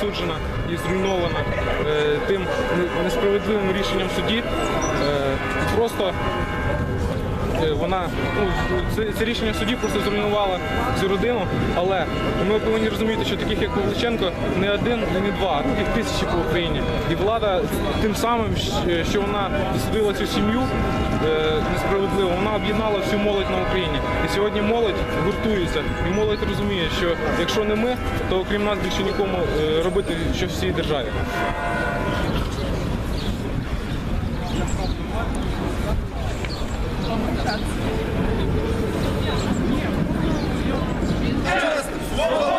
засуджена і зруйнована е, тим несправедливим рішенням судді. Е, Просто Е, вона ну це, це рішення судді просто зруйнувало цю родину. Але ми повинні розуміти, що таких як Павличенко не один і не два, а таких тисячі по Україні. І влада тим самим, що вона засудила цю сім'ю е, несправедливо, вона об'єднала всю молодь на Україні. І сьогодні молодь гуртується, і молодь розуміє, що якщо не ми, то окрім нас більше нікому е, робити щось в цій державі. Свободу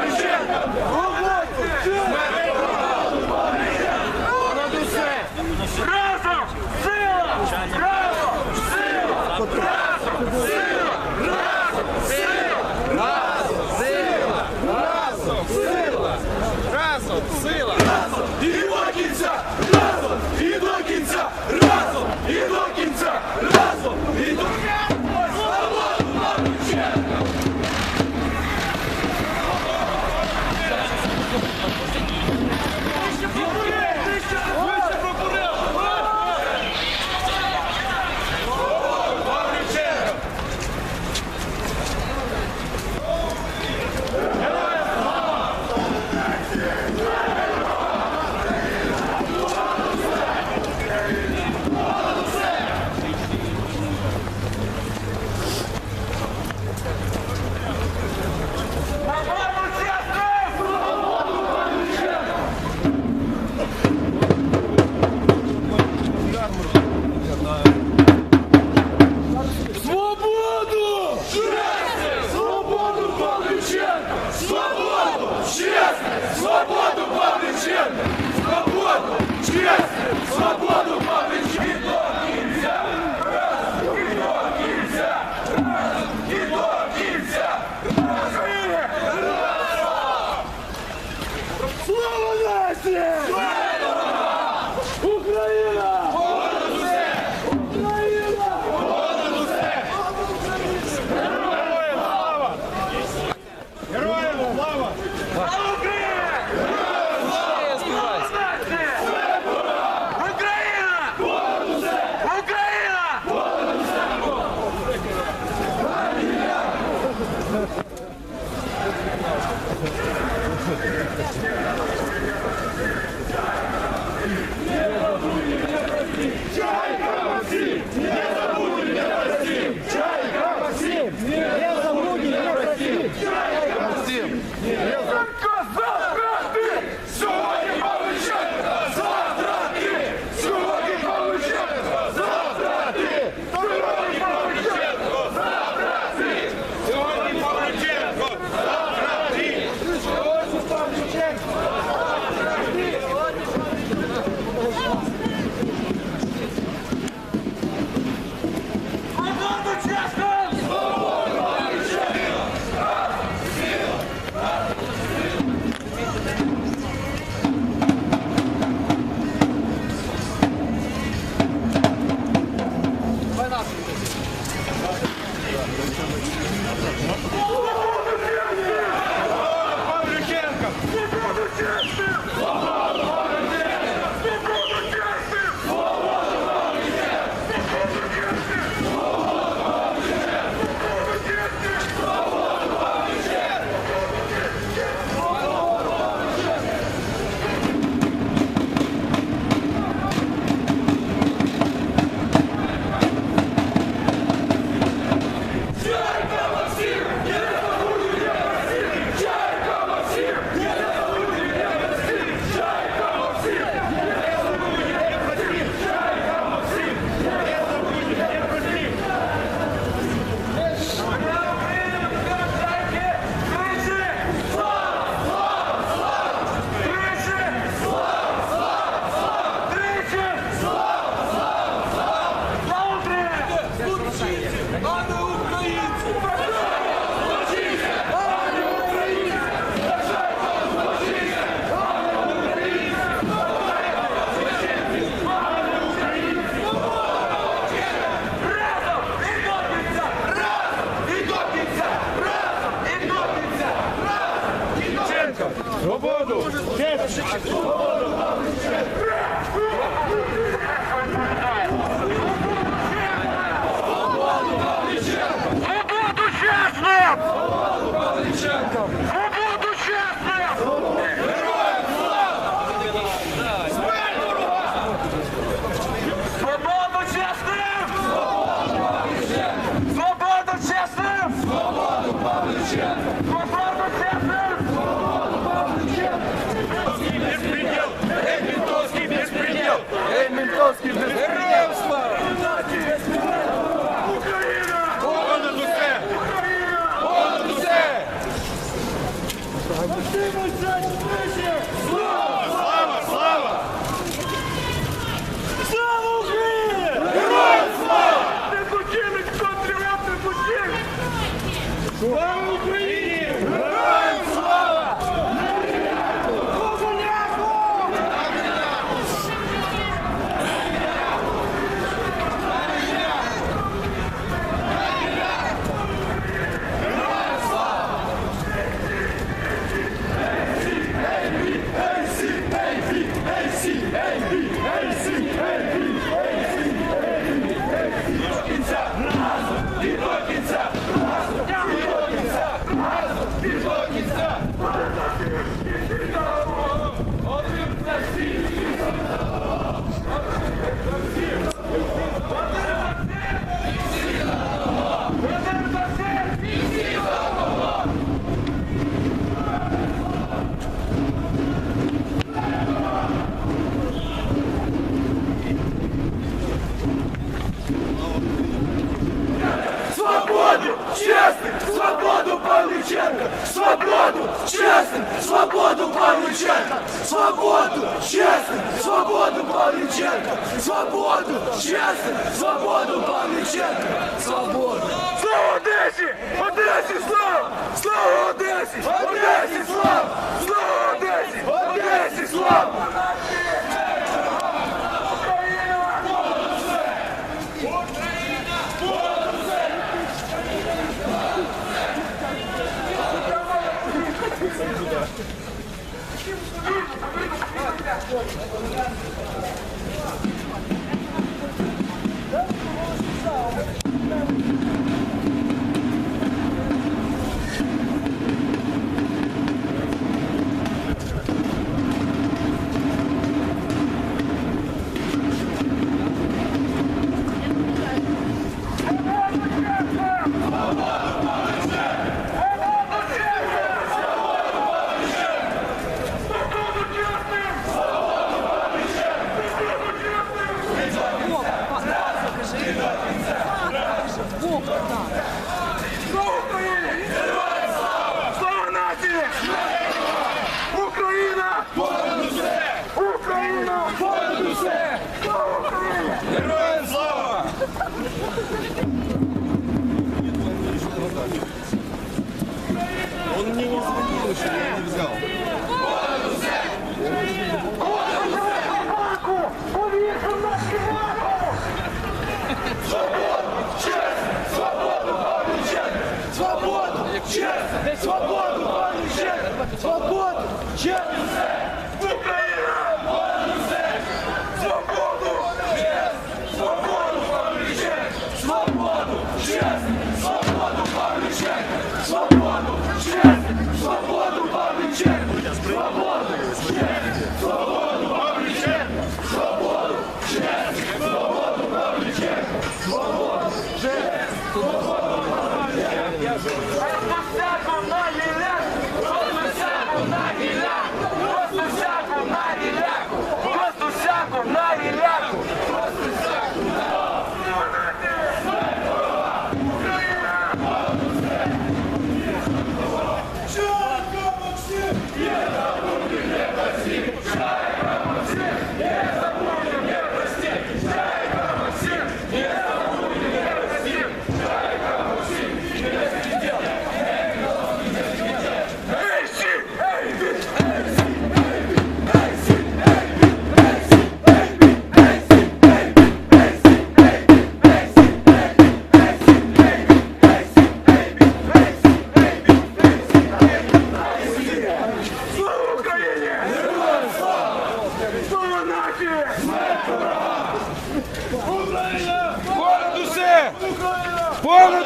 Então. свободу Павлюченка! Свободу! Чесно! Свободу Павлюченка! Свободу! Чесно! Свободу Павлюченка! Свободу! Слава Одесі! Одесі слава! Слава Одесі! Одесі слава! Слава Одесі! Одесі слава! Vamos! 曾经是有硬。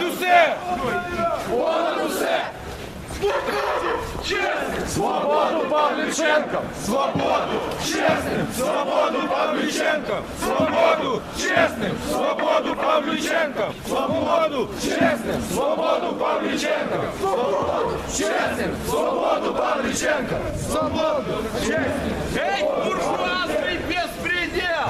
усе! Понад усе! Свободу! Чесним! Свободу Павліченко! Свободу! Чесним! Свободу Павліченко! Свободу! Чесним! Свободу Павліченко! Свободу! Чесним! Свободу Павліченко! Свободу! Чесним! Свободу Павліченко! Свободу! Чесним! Геть буржуазний безпредел!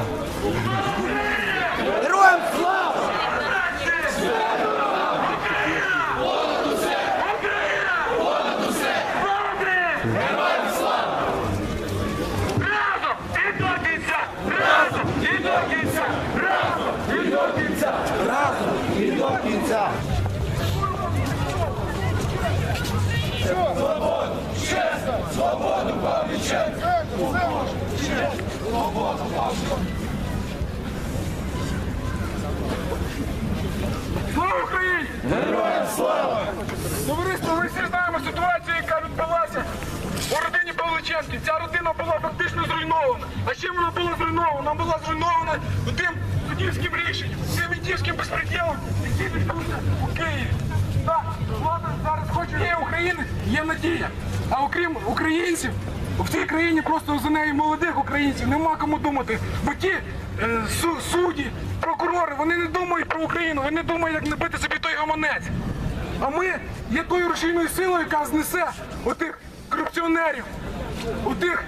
Слава Україні! Героям слава! Товариство, ми всі знаємо ситуацію, яка відбулася у родині Павличенків. Ця родина була фактично зруйнована. А чим вона була зруйнована? Вона була зруйнована тим суддівським рішенням, тим віддівським безпреділом, який відбувся у Києві. Так, влада зараз хоче є України, є надія. А окрім українців, в цій країні просто за неї молодих українців нема кому думати. Бо ті е, су- судді, прокурори, вони не думають про Україну, вони думають, як набити собі той гаманець. А ми є тою рушійною силою, яка знесе отих корупціонерів, отих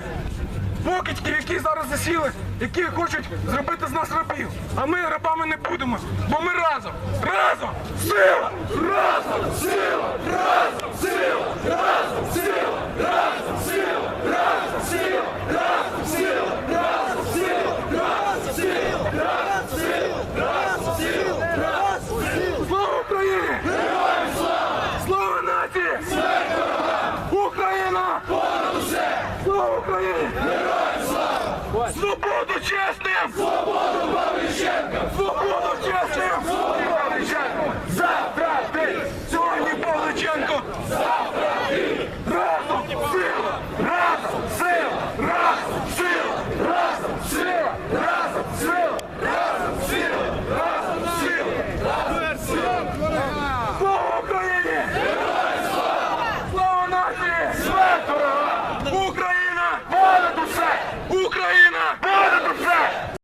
покидьків, які зараз засіли, які хочуть зробити з нас рабів. А ми рабами не будемо, бо ми разом, разом, сила, разом, сила,